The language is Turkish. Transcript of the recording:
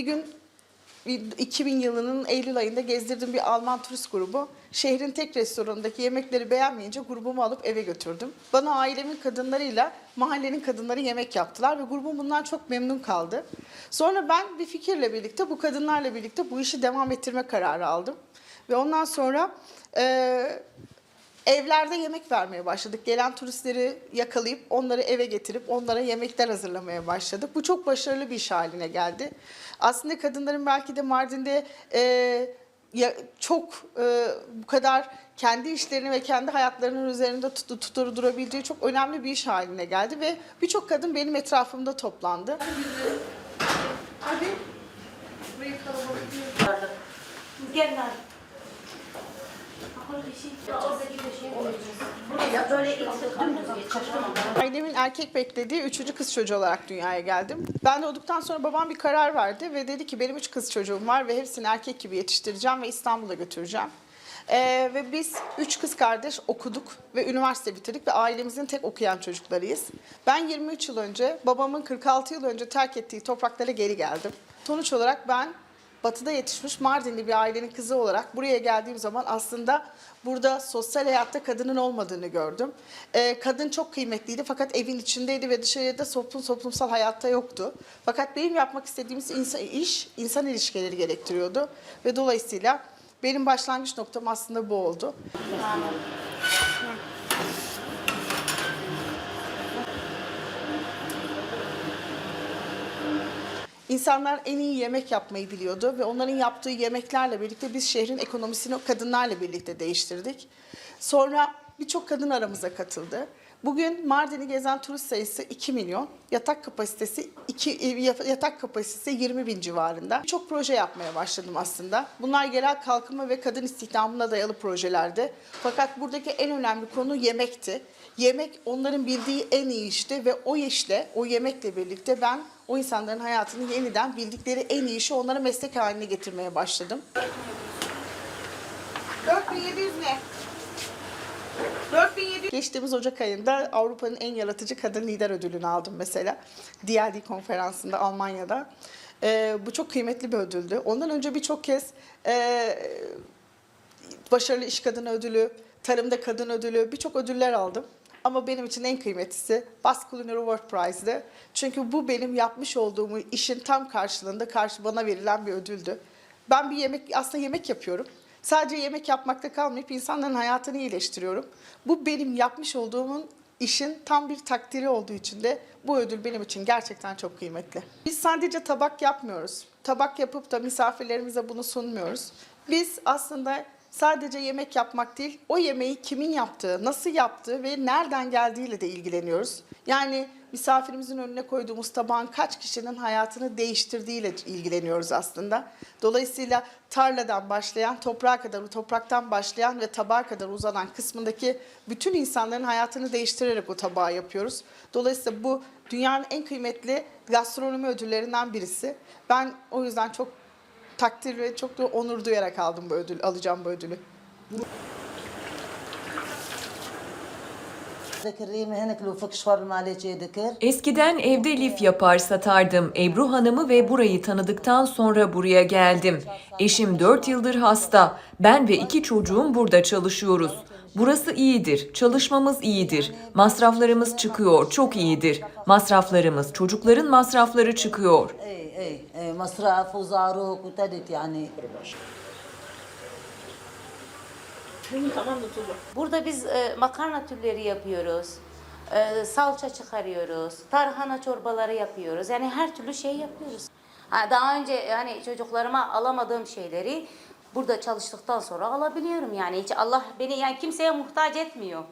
Bir gün 2000 yılının Eylül ayında gezdirdiğim bir Alman turist grubu şehrin tek restoranındaki yemekleri beğenmeyince grubumu alıp eve götürdüm. Bana ailemin kadınlarıyla mahallenin kadınları yemek yaptılar ve grubum bundan çok memnun kaldı. Sonra ben bir fikirle birlikte bu kadınlarla birlikte bu işi devam ettirme kararı aldım. Ve ondan sonra eee Evlerde yemek vermeye başladık. Gelen turistleri yakalayıp onları eve getirip onlara yemekler hazırlamaya başladık. Bu çok başarılı bir iş haline geldi. Aslında kadınların belki de Mardin'de e, ya, çok e, bu kadar kendi işlerini ve kendi hayatlarının üzerinde tut, tutarı durabileceği çok önemli bir iş haline geldi ve birçok kadın benim etrafımda toplandı. Hadi. Gel lan. Akıllı Ailemin erkek beklediği üçüncü kız çocuğu olarak dünyaya geldim. Ben doğduktan sonra babam bir karar verdi ve dedi ki benim üç kız çocuğum var ve hepsini erkek gibi yetiştireceğim ve İstanbul'a götüreceğim. Ee, ve biz üç kız kardeş okuduk ve üniversite bitirdik ve ailemizin tek okuyan çocuklarıyız. Ben 23 yıl önce babamın 46 yıl önce terk ettiği topraklara geri geldim. Sonuç olarak ben Batı'da yetişmiş Mardinli bir ailenin kızı olarak buraya geldiğim zaman aslında burada sosyal hayatta kadının olmadığını gördüm. Ee, kadın çok kıymetliydi fakat evin içindeydi ve dışarıda toplum toplumsal hayatta yoktu. Fakat benim yapmak istediğimiz insan, iş insan ilişkileri gerektiriyordu ve dolayısıyla benim başlangıç noktam aslında bu oldu. İnsanlar en iyi yemek yapmayı biliyordu ve onların yaptığı yemeklerle birlikte biz şehrin ekonomisini kadınlarla birlikte değiştirdik. Sonra birçok kadın aramıza katıldı. Bugün Mardin'i gezen turist sayısı 2 milyon, yatak kapasitesi 2 yatak kapasitesi 20 bin civarında. Çok proje yapmaya başladım aslında. Bunlar yerel kalkınma ve kadın istihdamına dayalı projelerdi. Fakat buradaki en önemli konu yemekti. Yemek onların bildiği en iyi işti ve o işle, o yemekle birlikte ben o insanların hayatını yeniden bildikleri en iyi işi onlara meslek haline getirmeye başladım. 4700 ne? 4700. Geçtiğimiz Ocak ayında Avrupa'nın en yaratıcı kadın lider ödülünü aldım mesela. DLD konferansında Almanya'da. Ee, bu çok kıymetli bir ödüldü. Ondan önce birçok kez e, başarılı iş kadını ödülü, tarımda kadın ödülü birçok ödüller aldım. Ama benim için en kıymetlisi Basque Culinary Award Prize'dı. Çünkü bu benim yapmış olduğum işin tam karşılığında karşı bana verilen bir ödüldü. Ben bir yemek aslında yemek yapıyorum. Sadece yemek yapmakta kalmayıp insanların hayatını iyileştiriyorum. Bu benim yapmış olduğumun işin tam bir takdiri olduğu için de bu ödül benim için gerçekten çok kıymetli. Biz sadece tabak yapmıyoruz. Tabak yapıp da misafirlerimize bunu sunmuyoruz. Biz aslında sadece yemek yapmak değil, o yemeği kimin yaptığı, nasıl yaptığı ve nereden geldiğiyle de ilgileniyoruz. Yani misafirimizin önüne koyduğumuz tabağın kaç kişinin hayatını değiştirdiğiyle ilgileniyoruz aslında. Dolayısıyla tarladan başlayan, toprağa kadar, topraktan başlayan ve tabağa kadar uzanan kısmındaki bütün insanların hayatını değiştirerek o tabağı yapıyoruz. Dolayısıyla bu dünyanın en kıymetli gastronomi ödüllerinden birisi. Ben o yüzden çok takdir ve çok da onur duyarak aldım bu ödül, alacağım bu ödülü. Eskiden evde lif yapar satardım. Ebru Hanım'ı ve burayı tanıdıktan sonra buraya geldim. Eşim 4 yıldır hasta. Ben ve iki çocuğum burada çalışıyoruz. Burası iyidir, çalışmamız iyidir, masraflarımız çıkıyor, çok iyidir. Masraflarımız, çocukların masrafları çıkıyor. اي اي اي مصرف وزاروك وتدت يعني Burada biz e, makarna türleri yapıyoruz. E, salça çıkarıyoruz. Tarhana çorbaları yapıyoruz. Yani her türlü şey yapıyoruz. Ha, daha önce yani çocuklarıma alamadığım şeyleri burada çalıştıktan sonra alabiliyorum. Yani hiç Allah beni yani kimseye muhtaç etmiyor.